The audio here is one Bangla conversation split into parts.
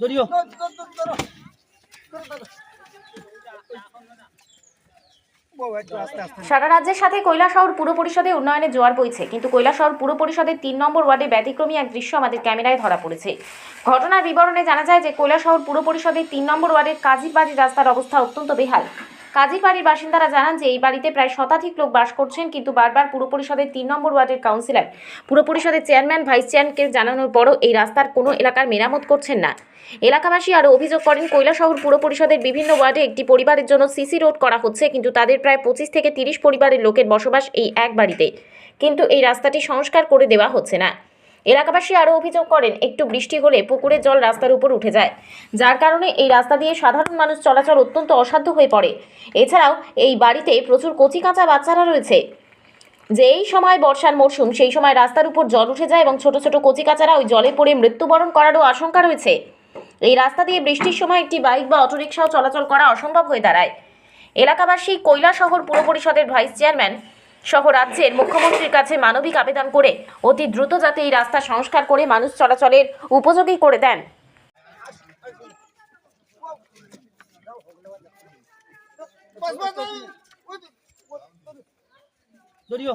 ধরিও। সারা রাজ্যের সাথে কৈলাসহর পুর পরিষদে উন্নয়নে জোয়ার বইছে কিন্তু কৈলা শহর পুর পরিষদের তিন নম্বর ওয়ার্ডে ব্যতিক্রমী এক দৃশ্য আমাদের ক্যামেরায় ধরা পড়েছে। ঘটনার বিবরণে জানা যায় যে কৈলাসহর পুর পরিষদের তিন নম্বর ওয়ার্ডের কাজীর বাড়ির রাস্তার অবস্থা অত্যন্ত বেহাল। কাজীর বাড়ির বাসিন্দারা জানান যে, এই বাড়িতে প্রায় শতাধিক লোক বাস করছেন, কিন্তু বারবার পুর পরিষদের তিন নম্বর ওয়ার্ডের কাউন্সিলর। পুর পরিষদের চেয়ারম্যান, ভাইস চেয়ারম্যানকে জানানোর পরও এই রাস্তার কোনো এলাকার মেরামত করছেন না। এলাকাবাসী আরও অভিযোগ করেন, কৈলাসহর পুর পরিষদের বিভিন্ন ওয়ার্ডে একটি পরিবারের জন্য সিসি রোড করা হচ্ছে, কিন্তু তাদের প্রায় পঁচিশ থেকে তিরিশ পরিবারের লোকের বসবাস এই এক বাড়িতে। কিন্তু এই রাস্তাটি সংস্কার করে দেওয়া হচ্ছে না। এলাকাবাসী আরও অভিযোগ করেন, একটু বৃষ্টি হলে পুকুরের জল রাস্তার উপর উঠে যায়। যার কারণে এই রাস্তা দিয়ে সাধারণ মানুষ চলাচল অত্যন্ত অসাধ্য হয়ে পড়ে। এছাড়াও এই বাড়িতে প্রচুর কচি কাঁচা বাচ্চারা রয়েছে। যে এই সময় বর্ষার মরশুম, সেই সময় রাস্তার উপর জল উঠে যায় এবং ছোট ছোট কচি কাচারা ওই জলে পড়ে মৃত্যুবরণ করারও আশঙ্কা রয়েছে। এই রাস্তা দিয়ে বৃষ্টির সময় একটি বাইক বা অটোরিকশাও চলাচল করা অসম্ভব হয়ে দাঁড়ায়। এলাকাবাসী কৈলাসহর পুর পরিষদের ভাইস চেয়ারম্যান সহ রাজ্যের মুখ্যমন্ত্রীর কাছে মানবিক আবেদন করে অতি দ্রুত যাতে এই রাস্তা সংস্কার করে মানুষ চলাচলের উপযোগী করে দেন। ধরিও।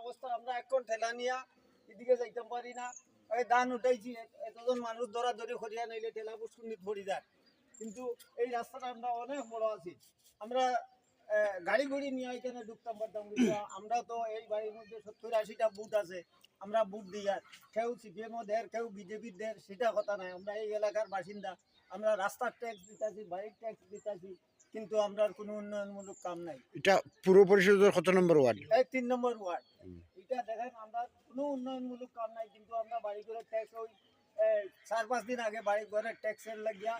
অবস্থা, আমরা এখন ঠেলা নিয়া এদিকে যাইতে পারি না। এই দান উঠাইছি এতজন মানুষ ধরা ধরে করিয়া নাইলে ঠেলা পুষ্কুন্দিত পড়ি যায়। কিন্তু এই রাস্তাটা আমরা অনেক বড় আছি। আমরা গাড়ি ঘুড়ি নিয়ে এখানে ঢুকতাম পারতাম কিন্তু আমরা তো এই বাড়ির মধ্যে সত্তর আশিটা বুট আছে আমরা বুট দিই আর কেউ সিপিএম দের কেউ বিজেপির দের সেটা কথা নাই আমরা এই এলাকার বাসিন্দা আমরা রাস্তার ট্যাক্স দিতেছি বাইক ট্যাক্স দিতেছি কিন্তু আমরা কোনো উন্নয়নমূলক কাম নাই। এটা পুরো পরিষদের কত নম্বর ওয়ার্ড? এই তিন নম্বর ওয়ার্ড। এটা দেখেন আমরা কোনো উন্নয়নমূলক কাম নাই কিন্তু আমরা বাড়ি করে ট্যাক্স ওই চার পাঁচ দিন আগে বাড়ি ঘরে ট্যাক্সের লাগিয়া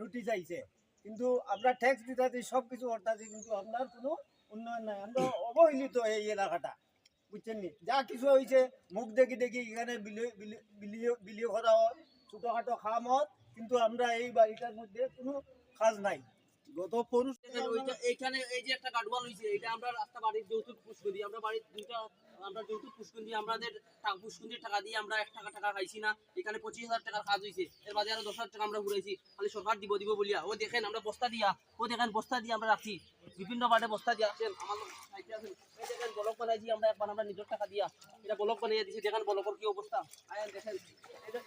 নোটিশ আইছে। কিন্তু আপনার ট্যাক্স দিতে সব কিছু অর্থাৎ কিন্তু আপনার কোনো উন্নয়ন নাই। আমরা অবহেলিত এই এলাকাটা, বুঝছেন নি? যা কিছু হয়েছে মুখ দেখি দেখি এখানে বিলিয়ে করা হয়, ছোটোখাটো খাম হয়, কিন্তু আমরা এই বাড়িটার মধ্যে কোনো কাজ নাই। গত পৌরুষ এইখানে এই যে একটা গাডওয়াল হইছে এটা আমরা রাস্তা বাড়ির যৌতুক পুষ্কর দিই আমরা বাড়ির দুইটা আমরা যৌতুক পুষ্কর দিই আমাদের টাকা পুষ্কন্দির টাকা দিয়ে আমরা এক টাকা টাকা খাইছি না এখানে পঁচিশ হাজার টাকার কাজ হয়েছে এর বাদে আরও দশ হাজার টাকা আমরা ঘুরাইছি খালি সরকার দিব দিব বলিয়া ও দেখেন আমরা বস্তা দিয়া ও দেখেন বস্তা দিয়ে আমরা রাখছি বিভিন্ন বাড়ে বস্তা দিয়া আছেন আমার দেখেন বলক বানাইছি আমরা একবার আমরা নিজের টাকা দিয়া এটা বলক বানিয়ে দিছি দেখেন বলকর কি অবস্থা আয়ান দেখেন দেখেন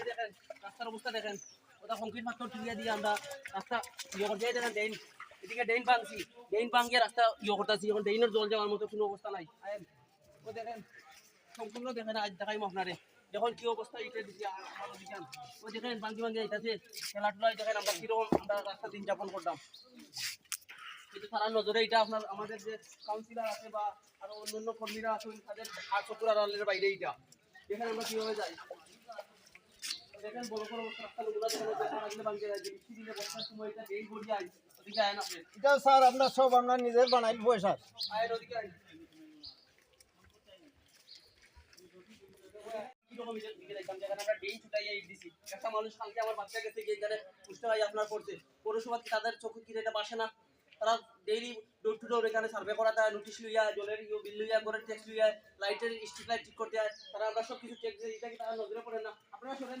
দেখেন রাস্তার অবস্থা দেখেন ওটা কংক্রিট পাথর টিকিয়ে দিয়ে আমরা রাস্তা ইয়ে করতে দেখেন ড্রেন এদিকে ড্রেন ভাঙছি ড্রেন ভাঙিয়ে রাস্তা ইয়ে করতেছি, এখন ড্রেনের জল যাওয়ার মতো কোনো অবস্থা নাই। ও দেখেন, সম্পূর্ণ দেখেন, আজ দেখাইম আপনারে। যখন কি অবস্থা এটা দিকে ও দেখেন ভাঙ্গি ভাঙ্গি আইতাছে খেলা টেলাই দেখেন, আমরা কীরকম, আমরা রাস্তা দিন যাপন করতাম। কিন্তু তারা নজরে এটা আপনার, আমাদের যে কাউন্সিলর আছে বা আরও অন্যান্য কর্মীরা আছেন, তাদের হাত চকুর আড়ালের বাইরে এটা এখানে আমরা কীভাবে যাই? দেখেন বড় বড় যায় এটা যায় স্যার আমরা সব আমরা নিজের বানাই পয়সা আপনার তাদের চোখে কি এটা বাসে না? তারা ডেইলি ডোর টু ডোর এখানে সার্ভে করা যায় নোটিশ লইয়া জলের ইয়ে বিল লইয়া ঘরের ট্যাক্স লইয়া লাইটের স্ট্রিট লাইট ঠিক করতে হয়। তারা আমরা সব কিছু ট্যাক্স দিই এটা কি তারা নজরে পড়ে না? আপনারা শোনেন।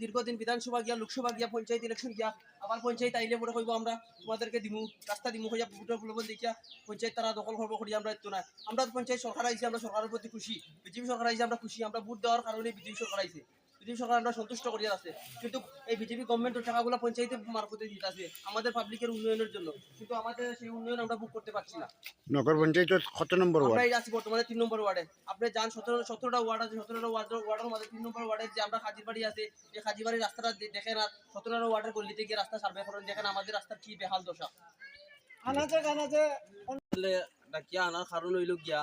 দীর্ঘদিন বিধানসভা গিয়া, লোকসভা গিয়া, পঞ্চায়েত ইলেকশন গিয়া, আবার পঞ্চায়েত আইলে পরে কইব আমরা, তোমাদেরকে দিমু, রাস্তা দিমু হইয়া প্রলোভন দেখিয়া পঞ্চায়েত তারা দখল করব করি আমরা এত না। আমরা পঞ্চায়েত সরকার আইছে, আমরা সরকারের প্রতি খুশি। বিজেপি সরকার আইছে, আমরা খুশি। আমরা বুট দেওয়ার কারণে বিজেপি সরকার আইছে। বিজেপি সরকার আমরা সন্তুষ্ট করিয়া আছে। কিন্তু এই বিজেপি গভর্নমেন্টের টাকাগুলো পঞ্চায়েতের মারফতে দিতে আছে আমাদের পাবলিকের উন্নয়নের জন্য। কিন্তু আমাদের সেই উন্নয়ন আমরা বুক করতে পারছি না। নগর পঞ্চায়েতের কত নম্বর ওয়ার্ড? আছি বর্তমানে তিন নম্বর ওয়ার্ডে। আপনি যান সতেরো সতেরোটা ওয়ার্ড আছে সতেরোটা ওয়ার্ড ওয়ার্ডের মধ্যে তিন নম্বর ওয়ার্ডে যে আমরা হাজিবাড়ি আছে এই হাজিবাড়ির রাস্তাটা দেখেন আর সতেরোটা ওয়ার্ডের গল্লিতে গিয়ে রাস্তা সার্ভে করেন দেখেন আমাদের রাস্তার কি বেহাল দশা। আনাচে কানাচে ডাকিয়া আনার কারণ হইল গিয়া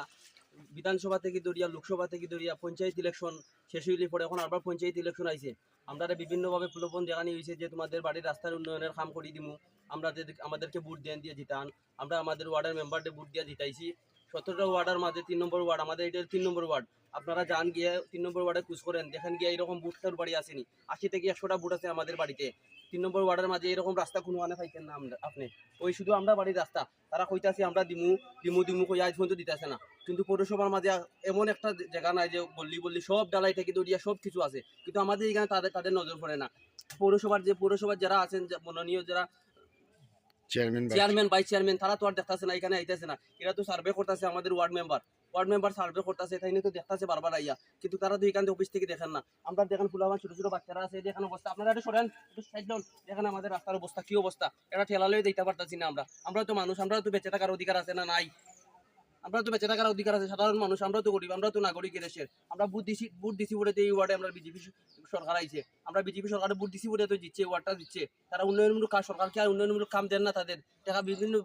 বিধানসভা থেকে দরিয়া লোকসভা থেকে দরিয়া পঞ্চায়েত ইলেকশন শেষ হইলে পরে এখন আবার পঞ্চায়েত ইলেকশন আইছে। আমরা বিভিন্নভাবে প্রলোভন দেখানি হয়েছে যে তোমাদের বাড়ির রাস্তার উন্নয়নের কাম করি দিমু। আমরা আমাদেরকে ভোট দেন দিয়ে জিতান। আমরা আমাদের ওয়ার্ডের মেম্বারদের ভোট দিয়ে জিতাইছি। সতেরোটা ওয়ার্ডের মাঝে তিন নম্বর ওয়ার্ড, আমাদের এটা তিন নম্বর ওয়ার্ড। আপনারা যান গিয়ে তিন নম্বর ওয়ার্ডে কুচ করেন দেখেন গিয়ে এরকম বুট কার বাড়ি আসেনি আশি থেকে একশোটা বুট আছে আমাদের বাড়িতে। তিন নম্বর ওয়ার্ডের মাঝে এরকম রাস্তা কোনো আনে পাইতেন না আমরা আপনি। ওই শুধু আমরা বাড়ির রাস্তা। তারা কইতাছে আমরা দিমু দিমু দিমু কই আজ পর্যন্ত দিতেছে না। কিন্তু পৌরসভার মাঝে এমন একটা জায়গা নাই যে বললি বললি সব ডালাই থেকে দরিয়া সব কিছু আছে। কিন্তু আমাদের এখানে তাদের তাদের নজর পড়ে না। পৌরসভার যে পৌরসভার যারা আছেন মনোনীয় যারা চেয়ারম্যান চেয়ারম্যান ভাইস চেয়ারম্যান তারা তো আর দেখতেছে না এখানে আইতেছে না। এরা তো সার্ভে করতেছে আমাদের ward member ward member survey করতেছে নিয়ে তো দেখতেছে বারবার আইয়া। কিন্তু তারা তো এখান থেকে অফিস থেকে দেখেন না। আমরা দেখেন ফুলাবান ছোট ছোট বাচ্চারা আছে দেখেন অবস্থা। আপনারা একটু সরেন, একটু সাইড দেখেন আমাদের রাস্তার অবস্থা, কি অবস্থা? এটা ঠেলালেও দিতে পারতাছি না আমরা। আমরা তো মানুষ, আমরা তো বেঁচে থাকার অধিকার আছে না নাই? আমরা তো বেঁচে থাকার অধিকার আছে, সাধারণ মানুষ, আমরা তো গরিব, আমরা তো নাগরিক দেশের আমরা বুট দিছি বুট দিছি বলে এই ওয়ার্ডে আমরা বিজেপি সরকার আইছে। আমরা বিজেপি সরকারে বুট দিছি বলে তো দিচ্ছে, ওয়ার্ডটা দিচ্ছে। তারা উন্নয়নমূলক কাজ, সরকারকে আর উন্নয়নমূলক কাম দেন না তাদের। টাকা বিভিন্ন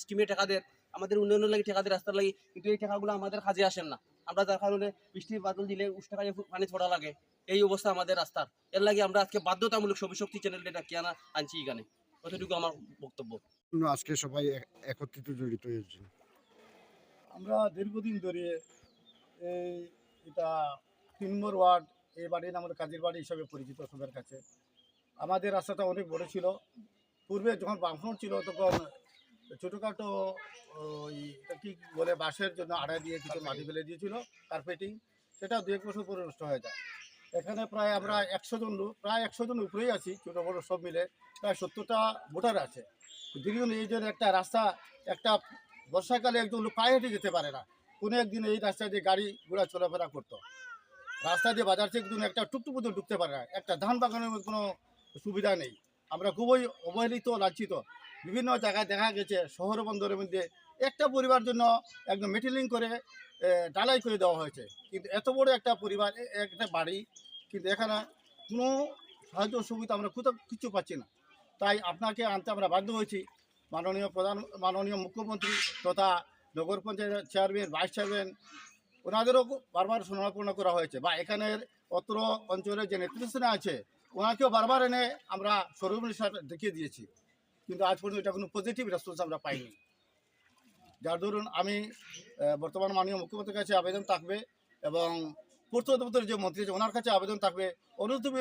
স্কিমে টাকা দেন। আমাদের উন্নয়নের লাগে ঠেকাতে রাস্তার লাগে কিন্তু এই টাকাগুলো আমাদের কাজে আসেন না। আমরা যার কারণে বৃষ্টির বাদল দিলে টাকায় পানি ছড়া লাগে। এই অবস্থা আমাদের রাস্তার। এর লাগে আমরা আজকে বাধ্যতামূলক সবি শক্তি চ্যানেলটা ডাকি আনা আনছি এখানে। অতটুকু আমার বক্তব্য। আজকে সবাই একত্রিত জড়িত হয়েছে। আমরা দীর্ঘদিন ধরে এই এটা তিন নম্বর ওয়ার্ড এই বাড়ির আমাদের কাজের বাড়ি হিসাবে পরিচিত সবার কাছে। আমাদের রাস্তাটা অনেক বড় ছিল। পূর্বে যখন বামফ্রন্ট ছিল তখন ছোটোখাটো, ওই কি বলে, বাঁশের জন্য আড়াই দিয়ে কিছু মাটি ফেলে দিয়েছিল, কার্পেটিং, সেটা দু এক বছর পরে নষ্ট হয়ে যায়। এখানে প্রায় আমরা একশো জন প্রায় একশো জন উপরেই আছি, ছোটো বড়ো সব মিলে, প্রায় সত্তরটা ভোটার আছে। দীর্ঘদিন এই জন্য একটা রাস্তা, একটা বর্ষাকালে একজন লোক পায়ে হেঁটে যেতে পারে না। কোনো একদিন এই রাস্তা দিয়ে গাড়ি ঘোড়া চলাফেরা করতো। রাস্তা দিয়ে বাজার থেকে একদিন একটা টুকটুক ঢুকতে পারে না। একটা ধান বাগানের কোনো সুবিধা নেই। আমরা খুবই অবহেলিত লাঞ্ছিত। বিভিন্ন জায়গায় দেখা গেছে শহর বন্দরের মধ্যে একটা পরিবার জন্য একদম মেটেলিং করে এ, ঢালাই করে দেওয়া হয়েছে। কিন্তু এত বড় একটা পরিবার একটা বাড়ি কিন্তু এখানে কোনো সাহায্য সুবিধা আমরা কোথাও কিছু পাচ্ছি না। তাই আপনাকে আনতে আমরা বাধ্য হয়েছি। মাননীয় প্রধান মাননীয় মুখ্যমন্ত্রী তথা নগর পঞ্চায়েত চেয়ারম্যান ভাইস চেয়ারম্যান ওনাদেরও বারবার শোনাপূর্ণ করা হয়েছে। বা এখানের অত্র অঞ্চলের যে নেতৃস্থানে আছে ওনাকেও বারবার এনে আমরা সৌরভ সাথে দেখিয়ে দিয়েছি। কিন্তু আজ পর্যন্ত এটা কোনো পজিটিভ রেসপন্স আমরা পাইনি। যার ধরুন আমি বর্তমান মাননীয় মুখ্যমন্ত্রীর কাছে আবেদন থাকবে এবং পূর্ত দপ্তরের যে মন্ত্রী আছে, ওনার কাছে আবেদন থাকবে। অনুরোধ